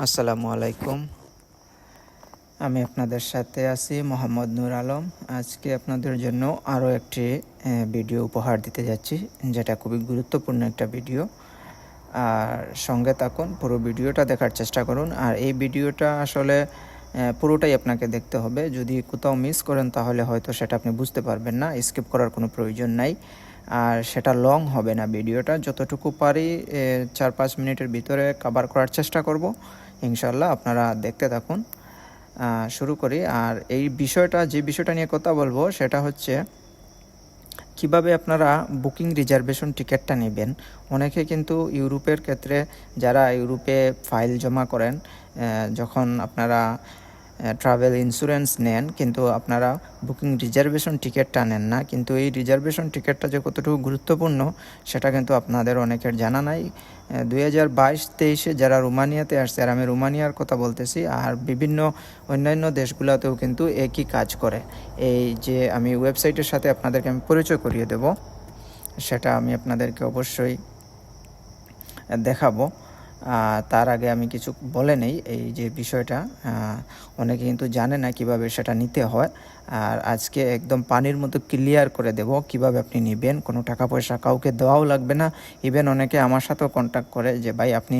আসসালামু আলাইকুম। আমি আপনাদের সাথে আছি মোহাম্মদ নূর আলম। আজকে আপনাদের জন্য আরও একটি ভিডিও উপহার দিতে যাচ্ছি, যেটা খুবই গুরুত্বপূর্ণ একটা ভিডিও। আর সঙ্গে থাকুন, পুরো ভিডিওটা দেখার চেষ্টা করুন। আর এই ভিডিওটা আসলে পুরোটাই আপনাকে দেখতে হবে। যদি কোথাও মিস করেন, তাহলে হয়তো সেটা আপনি বুঝতে পারবেন না, স্কিপ করার কোনো প্রয়োজন নাই। আর সেটা লং হবে না ভিডিওটা। যতটুকু পারি চার পাঁচ মিনিটের ভিতরে কভার করার চেষ্টা করব। ইনশাল্লাহ আপনারা দেখতে থাকুন শুরু করি। আর এই বিষয়টা, যে বিষয়টা নিয়ে কথা বলব, সেটা হচ্ছে কীভাবে আপনারা বুকিং রিজার্ভেশন টিকিটটা নেবেন। অনেকে কিন্তু ইউরোপের ক্ষেত্রে, যারা ইউরোপে ফাইল জমা করেন যখন আপনারা ট্রাভেল ইন্স্যুরেন্স নেন, কিন্তু আপনারা বুকিং রিজার্ভেশন টিকিটটা নেন না। কিন্তু এই রিজার্ভেশন টিকিটটা যে কতটুকু গুরুত্বপূর্ণ, সেটা কিন্তু আপনাদের অনেকের জানা নাই। দুই হাজার বাইশ তেইশে যারা রোমানিয়াতে আসছে, আর আমি রোমানিয়ার কথা বলতেছি, আর বিভিন্ন অন্যান্য দেশগুলোতেও কিন্তু একই কাজ করে। এই যে আমি ওয়েবসাইটের সাথে আপনাদেরকে আমি পরিচয় করিয়ে দেব, সেটা আমি আপনাদেরকে অবশ্যই দেখাবো। তার আগে আমি কিছু বলে নেই, এই যে বিষয়টা অনেকে কিন্তু জানে না কীভাবে সেটা নিতে হয়। আর আজকে একদম পানির মতো ক্লিয়ার করে দেব কীভাবে আপনি নেবেন, কোনো টাকা পয়সা কাউকে দেওয়াও লাগবে না। ইভেন অনেকে আমার সাথেও কন্ট্যাক্ট করে যে, ভাই, আপনি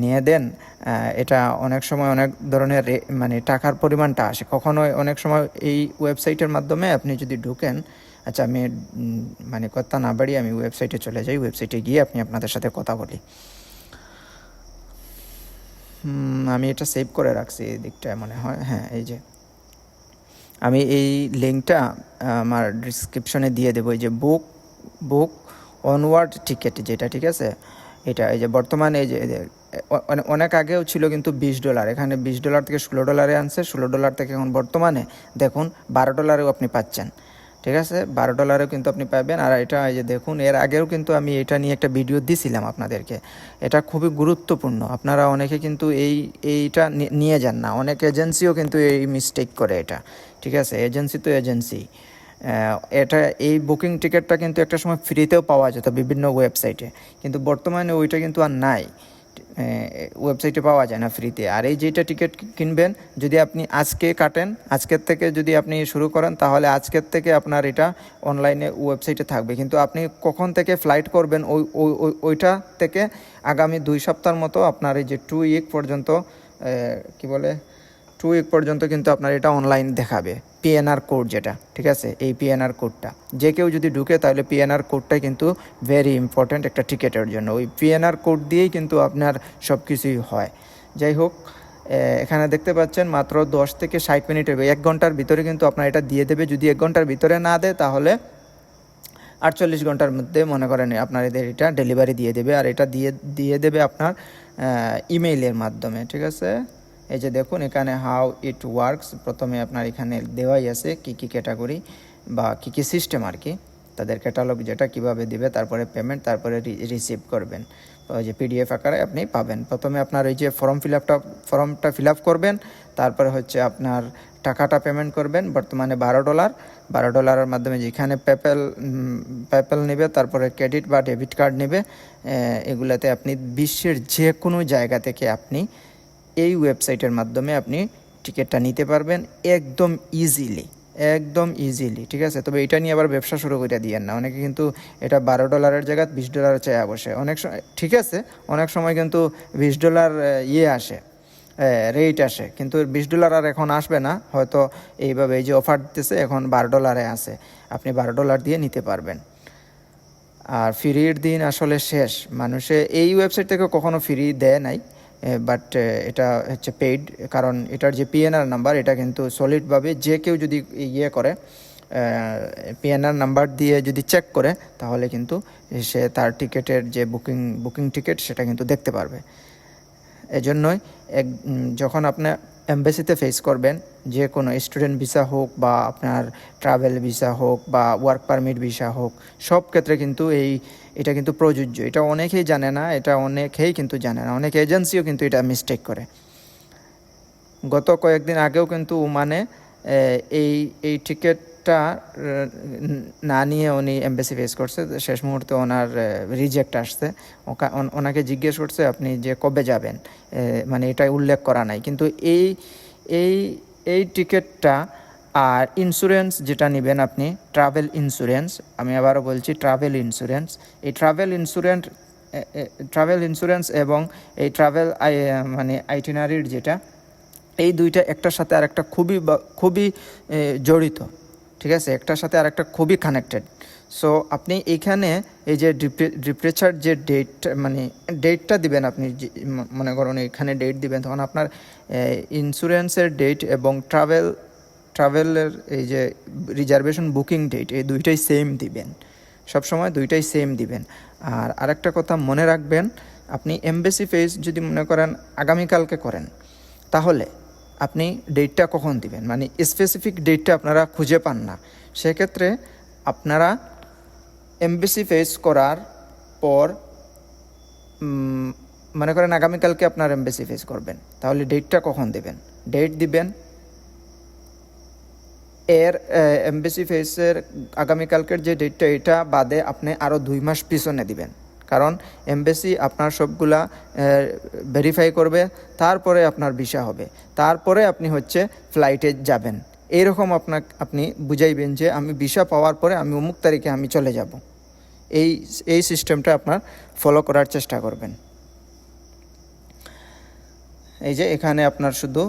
নিয়ে দেন। এটা অনেক সময় অনেক ধরনের মানে টাকার পরিমাণটা আসে। কখনো অনেক সময় এই ওয়েবসাইটের মাধ্যমে আপনি যদি ঢুকেন আচ্ছা আমি মানে কথা না বাড়িয়ে আমি ওয়েবসাইটে চলে যাই ওয়েবসাইটে গিয়ে আপনি আপনাদের সাথে কথা বলি। আমি এটা সেভ করে রাখছি, এই দিকটায় মনে হয়। হ্যাঁ এই যে। আমি এই লিঙ্কটা আমার ডিসক্রিপশনে দিয়ে দেবো। এই যে বুক বুক অনওয়ার্ড টিকিট যেটা, ঠিক আছে? এটা, এই যে বর্তমানে এই যে অনে- অনেক আগেও ছিল কিন্তু বিশ ডলার এখানে বিশ ডলার থেকে ষোলো ডলারে আনছে, ষোলো ডলার থেকে এখন বর্তমানে দেখুন বারো ডলারেও আপনি পাচ্ছেন। ঠিক আছে? বারো ডলারেও কিন্তু আপনি পাবেন। আর এটা এই যে দেখুন, এর আগেও কিন্তু আমি এটা নিয়ে একটা ভিডিও দিছিলাম আপনাদেরকে। এটা খুবই গুরুত্বপূর্ণ। আপনারা অনেকে কিন্তু এই, এইটা নিয়ে যান না। অনেক এজেন্সিও কিন্তু এই মিস্টেক করে এটা। ঠিক আছে? এজেন্সি তো এজেন্সি এটা এই বুকিং টিকিটটা কিন্তু একটা সময় ফ্রিতেও পাওয়া যেত বিভিন্ন ওয়েবসাইটে কিন্তু বর্তমানে ওইটা কিন্তু আর নাই। ওয়েবসাইটে পাওয়া যায় না ফ্রিতে আর এই যেটা টিকিট কিনবেন, যদি আপনি আজকে কাটেন, আজকের থেকে যদি আপনি শুরু করেন, তাহলে আজকের থেকে আপনার এটা অনলাইনে ওয়েবসাইটে থাকবে। কিন্তু আপনি কখন থেকে ফ্লাইট করবেন, ওই, ওই- ওই- ওইটা থেকে আগামী দুই সপ্তাহের মতো আপনার এই যে টু উইক পর্যন্ত কি বলে টু উইক পর্যন্ত কিন্তু আপনার এটা অনলাইন দেখাবে। পিএনআর কোড যেটা, ঠিক আছে? এই পিএনআর কোডটা যে কেউ যদি ঢুকে, তাহলে পিএনআর কোডটাই কিন্তু ভেরি ইম্পর্ট্যান্ট একটা টিকিটের জন্য। ওই পিএনআর কোড দিয়েই কিন্তু আপনার সব কিছুই হয়। যাই হোক এখানে দেখতে পাচ্ছেন মাত্র দশ থেকে ষাট মিনিটের এক ঘণ্টার ভিতরে কিন্তু আপনার এটা দিয়ে দেবে। যদি এক ঘণ্টার ভিতরে না দেয়, তাহলে আটচল্লিশ ঘণ্টার মধ্যে মনে করেন আপনার এদের এটা ডেলিভারি দিয়ে দেবে। আর এটা দিয়ে দিয়ে দেবে আপনার ইমেইলের মাধ্যমে, ঠিক আছে? এই যে দেখুন, এখানে হাউ ইট ওয়ার্কস প্রথমে আপনার এখানে দেওয়াই আছে কি কি ক্যাটাগরি বা কি কি সিস্টেম আর কি। তাদের ক্যাটালগ যেটা কীভাবে দিবে, তারপরে পেমেন্ট তারপরে রিসিভ করবেন। ওই যে পিডিএফ আকারে আপনি পাবেন। প্রথমে আপনার এই যে ফর্ম ফিল আপটা ফর্মটা ফিল আপ করবেন, তারপরে হচ্ছে আপনার টাকাটা পেমেন্ট করবেন, বর্তমানে বারো ডলার বারো ডলারের মাধ্যমে যেখানে পেপ্যাল পেপ্যাল নেবে, তারপরে ক্রেডিট বা ডেবিট কার্ড নেবে এগুলাতে আপনি বিশ্বের যে কোনো জায়গা থেকে আপনি এই ওয়েবসাইটের মাধ্যমে আপনি টিকিটটা নিতে পারবেন একদম ইজিলি একদম ইজিলি ঠিক আছে? তবে এটা নিয়ে আবার ব্যবসা শুরু করে দিয়েন না। অনেকে কিন্তু এটা বারো ডলারের জায়গায় বিশ ডলার চায় বসে। অনেক সময় ঠিক আছে? অনেক সময় কিন্তু বিশ ডলার ইয়ে আসে রেট আসে। কিন্তু বিশ ডলার আর এখন আসবে না। হয়তো এইভাবে এই যে অফার দিতেছে, এখন বারো ডলারে আছে। আপনি বারো ডলার দিয়ে নিতে পারবেন। আর ফ্রির দিন আসলে শেষ। মানুষে এই ওয়েবসাইট থেকে কখনো ফ্রি দেয় নাই। বাট এটা হচ্ছে পেইড কারণ এটার যে পিএনআর নাম্বার এটা কিন্তু সলিডভাবে যে কেউ যদি ইয়ে করে পিএনআর নাম্বার দিয়ে যদি চেক করে, তাহলে কিন্তু সে তার টিকিটের যে বুকিং বুকিং টিকিট সেটা কিন্তু দেখতে পারবে। এজন্যই এক যখন আপনার এম্বাসিতে ফেস করবেন, যে কোনো স্টুডেন্ট ভিসা হোক বা আপনার ট্রাভেল ভিসা হোক বা ওয়ার্ক পারমিট ভিসা হোক, সব ক্ষেত্রে কিন্তু এই, এটা কিন্তু প্রযোজ্য। এটা অনেকেই জানে না, এটা অনেকেই কিন্তু জানে না, অনেক এজেন্সিও কিন্তু এটা মিস্টেক করে। গত কয়েকদিন আগেও কিন্তু মানে এই এই টিকিটটা ফ্লাইটটা না নিয়ে উনি এমবেসি ফেস করছে। শেষ মুহূর্তে ওনার রিজেক্ট আসছে। ওনাকে জিজ্ঞেস করছে, আপনি যে কবে যাবেন? মানে এটা উল্লেখ করা নাই। কিন্তু এই এই এই টিকিটটা আর ইন্স্যুরেন্স যেটা নেবেন আপনি ট্রাভেল ইন্স্যুরেন্স আমি আবারও বলছি ট্রাভেল ইন্স্যুরেন্স এই ট্রাভেল ইন্স্যুরেন্স ট্রাভেল ইন্স্যুরেন্স এবং এই ট্রাভেল আই মানে আইটিনারির যেটা, এই দুইটা একটার সাথে আর একটা খুবই খুবই জড়িত। ঠিক আছে? একটার সাথে আর একটা খুবই কানেক্টেড সো আপনি এইখানে এই যে ডিপ্রেচার যে ডেট মানে ডেটটা দিবেন আপনি মনে করুন এখানে ডেট দিবেন, তখন আপনার ইন্স্যুরেন্সের ডেট এবং ট্রাভেল ট্রাভেলের এই যে রিজার্ভেশন বুকিং ডেট এই দুইটাই সেম দিবেন। সবসময় দুইটাই সেম দিবেন। আর আরেকটা কথা মনে রাখবেন, আপনি এমবেসি ফেস যদি মনে করেন, আগামীকালকে করেন, তাহলে আপনি ডেটটা কখন দিবেন? মানে স্পেসিফিক ডেটটা আপনারা খুঁজে পান না। সেক্ষেত্রে আপনারা এমবিসি ফেস করার পর মনে করেন আগামীকালকে আপনার এমবেসি ফেস করবেন। তাহলে ডেটটা কখন দেবেন? ডেট দিবেন এর এমবেসি ফেসের আগামীকালকের যে ডেটটা এটা বাদে আপনি আরও দুই মাস পিছনে দিবেন। কারণ এমবেসি আপনার সবগুলা ভেরিফাই করবে, তারপরে আপনার ভিসা হবে। তারপরে আপনি হচ্ছে ফ্লাইটে যাবেন। এইরকম আপনার আপনি বুঝাইবেন যে আমি ভিসা পাওয়ার পরে আমি অমুক তারিখে আমি চলে যাব। এই এই সিস্টেমটা আপনার ফলো করার চেষ্টা করবেন। এই যে এখানে আপনার শুধু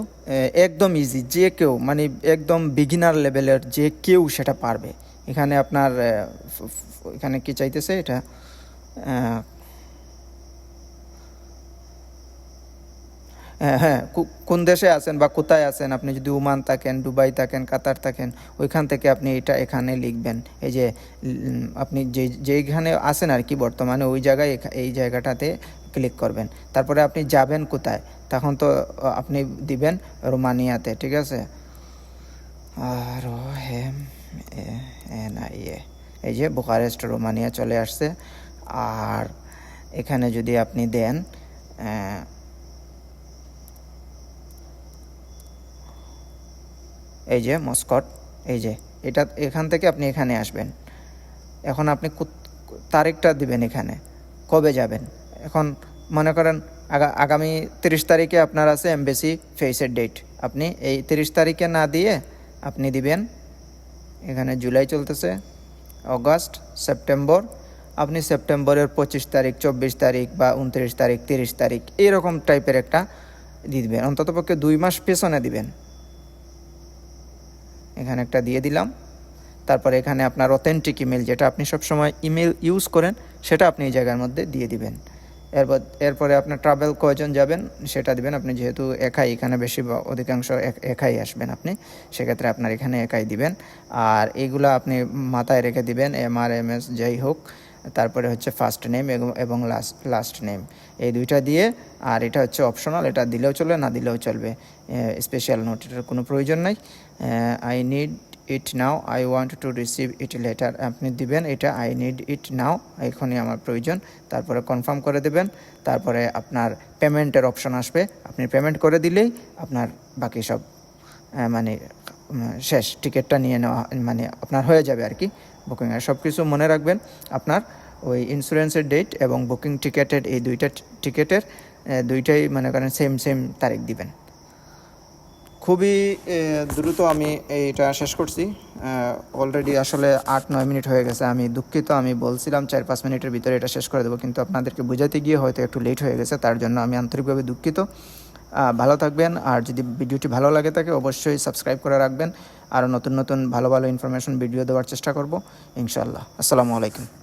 একদম ইজি যে কেউ মানে একদম বিগিনার লেভেলের যে কেউ সেটা পারবে। এখানে আপনার এখানে কি চাইতেছে এটা? হ্যাঁ হ্যাঁ কোন দেশে আছেন বা কোথায় আছেন? আপনি যদি ওমান থাকেন, দুবাই থাকেন, কাতার থাকেন, ওইখান থেকে আপনি এটা এখানে লিখবেন। এই যে আপনি যে, যেইখানে আছেন আর কি বর্তমানে, ওই জায়গায় এই জায়গাটাতে ক্লিক করবেন। তারপরে আপনি যাবেন কোথায়? তখন তো আপনি দিবেন রোমানিয়াতে, ঠিক আছে? আর এন আই এ। এই যে, বুকারেস্ট, রোমানিয়া চলে আসছে। আর এখানে যদি আপনি দেন এই যে মস্কট, এই যে, এটা এখান থেকে আপনি এখানে আসবেন। এখন আপনি তারিখটা দিবেন এখানে, কবে যাবেন? এখন মনে করেন আগা- আগামী তিরিশ তারিখে আপনার আছে এমবেসি ফেসের ডেট। আপনি এই তিরিশ তারিখে না দিয়ে আপনি দিবেন। এখানে জুলাই চলতেছে, অগাস্ট, সেপ্টেম্বর আপনি সেপ্টেম্বরের পঁচিশ তারিখ, চব্বিশ তারিখ বা উনত্রিশ তারিখ, তিরিশ তারিখ এরকম টাইপের একটা দিবেন। অন্ততপক্ষে দুই মাস পেছনে দিবেন। এখানে একটা দিয়ে দিলাম। তারপরে এখানে আপনার অথেন্টিক ইমেল যেটা আপনি সবসময় ইমেল ইউজ করেন, সেটা আপনি এই জায়গার মধ্যে দিয়ে দিবেন। এরপর, এরপরে আপনার ট্রাভেল কয়জন যাবেন, সেটা দিবেন। আপনি যেহেতু একাই এখানে বেশি বা অধিকাংশ একাই আসবেন আপনি, সেক্ষেত্রে আপনার এখানে একাই দিবেন। আর এইগুলা আপনি মাথায় রেখে দিবেন এম আর এম এস যাই হোক। তারপরে হচ্ছে ফার্স্ট নেম এবং লাস্ট লাস্ট নেম এই দুইটা দিয়ে, আর এটা হচ্ছে অপশনাল এটা দিলেও চলবে, না দিলেও চলবে। স্পেশাল নোট এটার কোনো প্রয়োজন নাই। I need it now I want to receive it letter আপনি দিবেন এটা আই নিড ইট নাও এখনই আমার প্রয়োজন। তারপরে কনফার্ম করে দেবেন। তারপরে আপনার পেমেন্টের অপশন আসবে। আপনি পেমেন্ট করে দিলেই আপনার বাকি সব মানে শেষ টিকিটটা নিয়ে নেওয়া মানে আপনার হয়ে যাবে আর কি। বুকিং আর সব কিছু মনে রাখবেন আপনার ওই ইন্স্যুরেন্সের ডেট এবং বুকিং টিকেটের এই দুইটা টিকেটের দুইটাই মনে করেন সেম সেম তারিখ দিবেন। খুবই দ্রুত আমি এইটা শেষ করছি। অলরেডি আসলে আট, নয় মিনিট হয়ে গেছে। আমি দুঃখিত, আমি বলছিলাম চার, পাঁচ মিনিটের ভিতরে এটা শেষ করে দেবো, কিন্তু আপনাদেরকে বোঝাতে গিয়ে হয়তো একটু লেট হয়ে গেছে, তার জন্য আমি আন্তরিকভাবে দুঃখিত। ভালো থাকবেন। আর যদি ভিডিওটি ভালো লাগে থাকে, অবশ্যই সাবস্ক্রাইব করে রাখবেন। আরও নতুন নতুন ভালো ভালো ইনফরমেশন ভিডিও দেওয়ার চেষ্টা করব। ইনশাল্লাহ আসসালামু আলাইকুম।